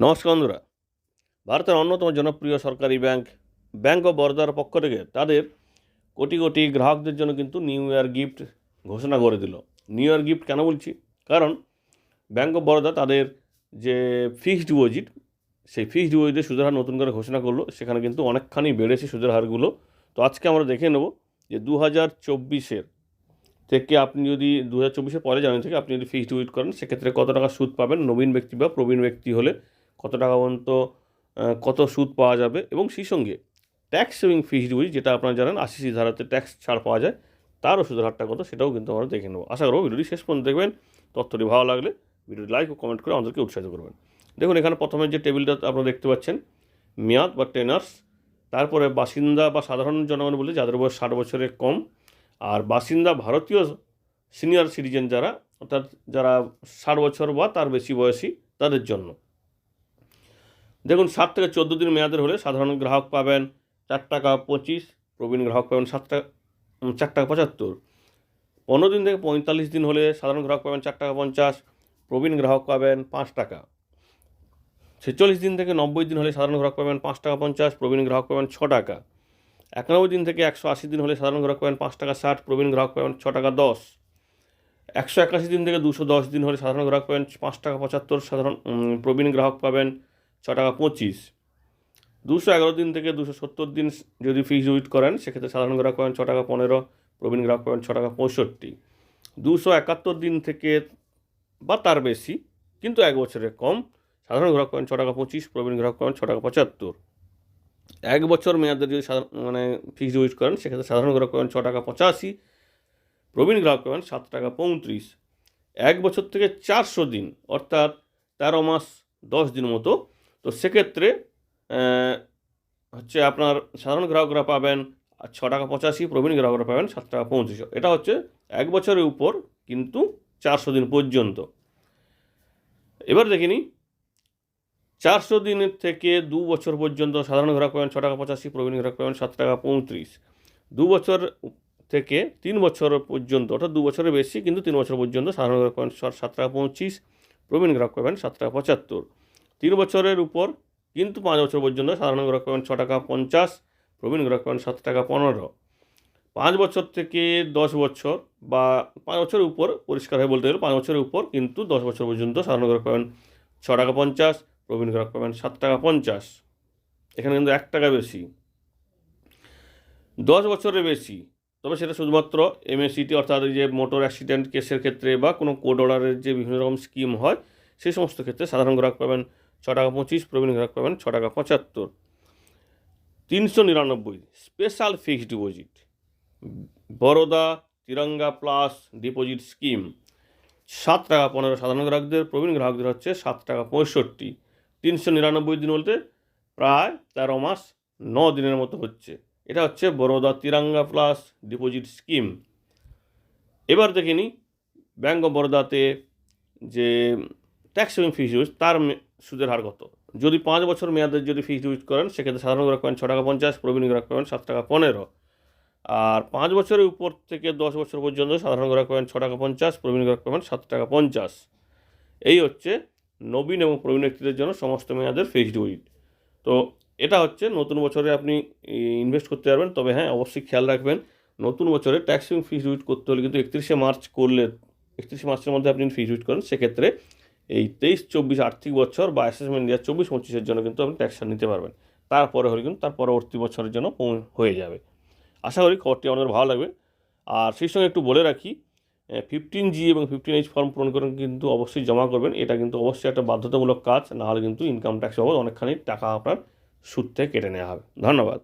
নমস্কার বন্ধুরা। ভারতের অন্যতম জনপ্রিয় সরকারি ব্যাংক ব্যাংক অফ বরোদার পক্ষ থেকে তাদের কোটি কোটি গ্রাহকদের জন্য কিন্তু নিউ ইয়ার গিফট ঘোষণা করে দিল। নিউ ইয়ার গিফট কেন বলছি? কারণ ব্যাংক অফ বরোদা তাদের যে ফিক্সড ডিপোজিট সেই ফিক্সড ডিপোজিটের সুদের হার নতুন করে ঘোষণা করল। সেখানে কিন্তু অনেকখানি বেড়েছে সুদের হারগুলো। তো আজকে আমরা দেখে নেব যে দু হাজার চব্বিশের থেকে আপনি যদি দু হাজার চব্বিশের পরে জানুয়ারি থেকে আপনি যদি ফিক্সড ডিপোজিট করেন, সেক্ষেত্রে কত টাকা সুদ পাবেন? নবীন ব্যক্তি বা প্রবীণ ব্যক্তি হলে কত টাকা পর্যন্ত কত সুদ পাওয়া যাবে এবং সেই সঙ্গে ট্যাক্স সেভিং ফিক্সড ডিপোজিট যেটা আপনারা জানেন আশি সি ধারাতে ট্যাক্স ছাড় পাওয়া যায়, তারও সুদের হারটা কত সেটাও কিন্তু আমরা দেখে নেব। আশা করব ভিডিওটি শেষ পর্যন্ত দেখবেন, তথ্যটি ভালো লাগলে ভিডিওটি লাইক ও কমেন্ট করে আমাদেরকে উৎসাহিত করবেন। দেখুন, এখানে প্রথমে যে টেবিলটা আপনারা দেখতে পাচ্ছেন, মেয়াদ বা টেনার্স তারপরে বাসিন্দা বা সাধারণ জনগণ বলে যাদের বয়স ষাট বছরের কম, আর বাসিন্দা ভারতীয় সিনিয়র সিটিজেন যারা, অর্থাৎ যারা ষাট বছর বা তার বেশি বয়সী, তাদের জন্য। দেখুন সাত থেকে চোদ্দ দিন মেয়াদের হলে সাধারণ গ্রাহক পাবেন চার টাকা পঁচিশ প্রবীণ গ্রাহক পাবেন সাত টাকা চার টাকা পঁচাত্তর পনেরো দিন থেকে পঁয়তাল্লিশ দিন হলে সাধারণ গ্রাহক পাবেন চার টাকা পঞ্চাশ প্রবীণ গ্রাহক পাবেন পাঁচ টাকা ছেচল্লিশ দিন থেকে নব্বই দিন হলে সাধারণ গ্রাহক পাবেন পাঁচ টাকা পঞ্চাশ প্রবীণ গ্রাহক পাবেন ছ টাকা একানব্বই দিন থেকে একশো আশি দিন হলে সাধারণ গ্রাহক পাবেন পাঁচ টাকা ষাট প্রবীণ গ্রাহক পাবেন ছ টাকা দশ একশো একাশি দিন থেকে দুশো দশ দিন হলে সাধারণ গ্রাহক পাবেন পাঁচ টাকা পঁচাত্তর সাধারণ প্রবীণ গ্রাহক পাবেন ছ টাকা পঁচিশ। দুশো এগারো দিন থেকে দুশো সত্তর দিন যদি ফিক্সড উইথ করেন, সেক্ষেত্রে সাধারণ গ্রাহক পাবেন ছ টাকা পনেরো, প্রবীণ গ্রাহক পাবেন ছ টাকা পঁয়ষট্টি। দুশো একাত্তর দিন থেকে বা তার বেশি, কিন্তু এক বছরের কম, সাধারণ গ্রাহক পাবেন ছ টাকা পঁচিশ, প্রবীণ গ্রাহক পাবেন ছ টাকা পঁচাত্তর। এক বছর মেয়াদের যদি মানে ফিক্সড উইথ করেন, সেক্ষেত্রে সাধারণ গ্রাহক পাবেন ছ টাকা পঁচাশি, প্রবীণ গ্রাহক পাবেন সাত টাকা পঁয়ত্রিশ। এক বছর থেকে চারশো দিন, অর্থাৎ তেরো মাস দশ দিন মতো তো সেক্ষেত্রে হচ্ছে আপনার সাধারণ গ্রাহকরা পাবেন ছ টাকা পঁচাশি, প্রবীণ গ্রাহকরা পাবেন সাত টাকা পঁয়ত্রিশ এটা হচ্ছে এক বছরের উপর কিন্তু চারশো দিন পর্যন্ত। এবার দেখিনি চারশো দিনের থেকে দু বছর পর্যন্ত সাধারণ গ্রাহক পাবেন ছ টাকা পঁচাশি, প্রবীণ গ্রাহক পাবেন সাত টাকা পঁয়ত্রিশ। দু বছর থেকে তিন বছর পর্যন্ত, অর্থাৎ দু বছরের বেশি, কিন্তু তিন বছর পর্যন্ত সাধারণ গ্রাহক পাবেন সাত টাকা পঁচিশ, প্রবীণ গ্রাহক পাবেন সাত টাকা পঁচাত্তর। তিন বছরের উপর, কিন্তু পাঁচ বছর পর্যন্ত সাধারণ গ্রাহক পাবেন ছ টাকা পঞ্চাশ, প্রবীণ গ্রাহক পাবেন সাত টাকা পনেরো। পাঁচ বছর থেকে দশ বছর বা পাঁচ বছরের উপর, পরিষ্কার হয়ে বলতে গেলে পাঁচ বছরের উপর, কিন্তু দশ বছর পর্যন্ত সাধারণ গ্রাহক পাবেন ছ টাকা পঞ্চাশ, প্রবীণ গ্রাহক পাবেন সাত টাকা পঞ্চাশ। এখানে কিন্তু এক টাকা বেশি। দশ বছরের বেশি, তবে সেটা শুধুমাত্র এমএসিটি অর্থাৎ যে মোটর অ্যাক্সিডেন্ট কেসের ক্ষেত্রে বা কোনো কোড অর্ডারের যে বিভিন্ন রকম স্কিম হয়, সেই সমস্ত ক্ষেত্রে সাধারণ গ্রাহক পাবেন ছ টাকা পঁচিশ, প্রবীণ গ্রাহক পাবেন ছ টাকা পঁচাত্তর। তিনশো নিরানব্বই special fixed deposit Baroda Tiranga plus deposit scheme সাত টাকা পনেরো সাধারণ গ্রাহকদের, প্রবীণ গ্রাহকদের হচ্ছে সাত টাকা পঁয়ষট্টি। তিনশো নিরানব্বই দিন বলতে প্রায় তেরো মাস, ন দিনের মতো হচ্ছে। এটা হচ্ছে Baroda Tiranga plus deposit scheme এবার দেখে নিই ব্যাঙ্ক অফ বরোদাতে যে ট্যাক্স সেভিং ইউজ তার সুদের হার কত? যদি পাঁচ বছর মেয়াদের যদি ফিক্সড ইউজ করেন, সেক্ষেত্রে সাধারণ গ্রাহক পাবেন ছ টাকা পঞ্চাশ, প্রবীণ গ্রাহক পাবেন সাত টাকা পনেরো। আর পাঁচ বছরের উপর থেকে দশ বছর পর্যন্ত সাধারণ গ্রাহক পাবেন ছ টাকা পঞ্চাশ, প্রবীণ গ্রাহক পাবেন সাত টাকা পঞ্চাশ। এই হচ্ছে নবীন এবং প্রবীণ ব্যক্তিদের জন্য সমস্ত মেয়াদের ফিক্সড ডিপোজিট তো এটা হচ্ছে নতুন বছরে আপনি ইনভেস্ট করতে পারবেন। তবে হ্যাঁ অবশ্যই খেয়াল রাখবেন, নতুন বছরে ট্যাক্স ফিক্সড ডিপোজিট করতে হলে কিন্তু একত্রিশে মার্চ করলে, একত্রিশে মার্চের মধ্যে আপনি ফিক্সড ডিপোজিট করেন, সেক্ষেত্রে এই তেইশ, চব্বিশ আর্থিক বছর বা অ্যাসেসমেন্ট ইয়ার চব্বিশ, পঁচিশের জন্য কিন্তু আপনি ট্যাক্সটা নিতে পারবেন। তারপরে হলে কিন্তু তার পরবর্তী বছরের জন্য হয়ে যাবে। আশা করি খবরটি আমাদের ভালো লাগবে। আর সেই সঙ্গে একটু বলে রাখি ফিফটিন জি এবং ফিফটিন এইচ ফর্ম পূরণ করেন কিন্তু অবশ্যই জমা করবেন। এটা কিন্তু অবশ্যই একটা বাধ্যতামূলক কাজ, নাহলে কিন্তু ইনকাম ট্যাক্স বাবদ অনেকখানি টাকা আপনার সুদ থেকে কেটে নেওয়া হবে। ধন্যবাদ।